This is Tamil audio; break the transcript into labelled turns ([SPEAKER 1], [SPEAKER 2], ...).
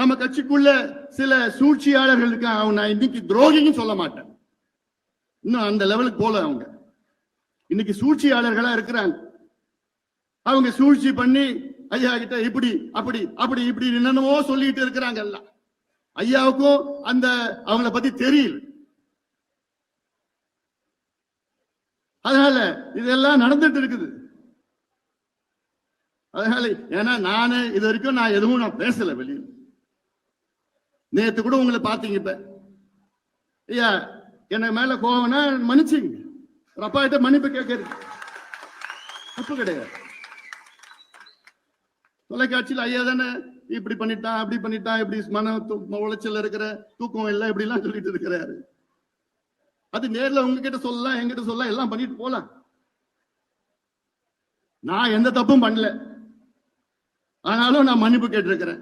[SPEAKER 1] நம்ம கட்சிக்குள்ள சில சூழ்ச்சியாளர்கள் இருக்காங்க அவங்க நான் இன்னைக்கு துரோகின்னு சொல்ல மாட்டேன். இன்னும் அந்த லெவலுக்கு போல அவங்க. இன்னைக்கு சூழ்ச்சியாளர்களா இருக்கிறாங்க. அவங்க சூழ்ச்சி பண்ணி ஐயா கிட்ட இப்படி அப்படி அப்படி இப்படி என்னென்னவோ சொல்லிட்டு இருக்கிறாங்க எல்லாம். ஐயாவுக்கும் அந்த அவங்கள பத்தி தெரியல. அதனால இதெல்லாம் நடந்துட்டு இருக்குது. அதனால ஏன்னா நானு இது வரைக்கும் நான் எதுவும் நான் பேசல வெளியில். நேத்து கூட உங்களை பார்த்தீங்க இப்ப. ஐயா என்ன மேல கோவம்னா மன்னிச்சுங்க ஒரு அப்பா கிட்ட மன்னிப்பு கேட்கறது தப்பு கிடையாது. தொலைக்காட்சியில் ஐயா தானே இப்படி பண்ணிட்டான் அப்படி பண்ணிட்டான் இப்படி மன தூக்கம் உளைச்சல் இருக்கிற தூக்கம் இல்லை இப்படி எல்லாம் சொல்லிட்டு இருக்கிறாரு. அது நேர்ல உங்ககிட்ட சொல்லலாம் என்கிட்ட சொல்லலாம் எல்லாம் பண்ணிட்டு போலாம். நான் எந்த தப்பும் பண்ணல. ஆனாலும் நான் மன்னிப்பு கேட்டிருக்கிறேன்.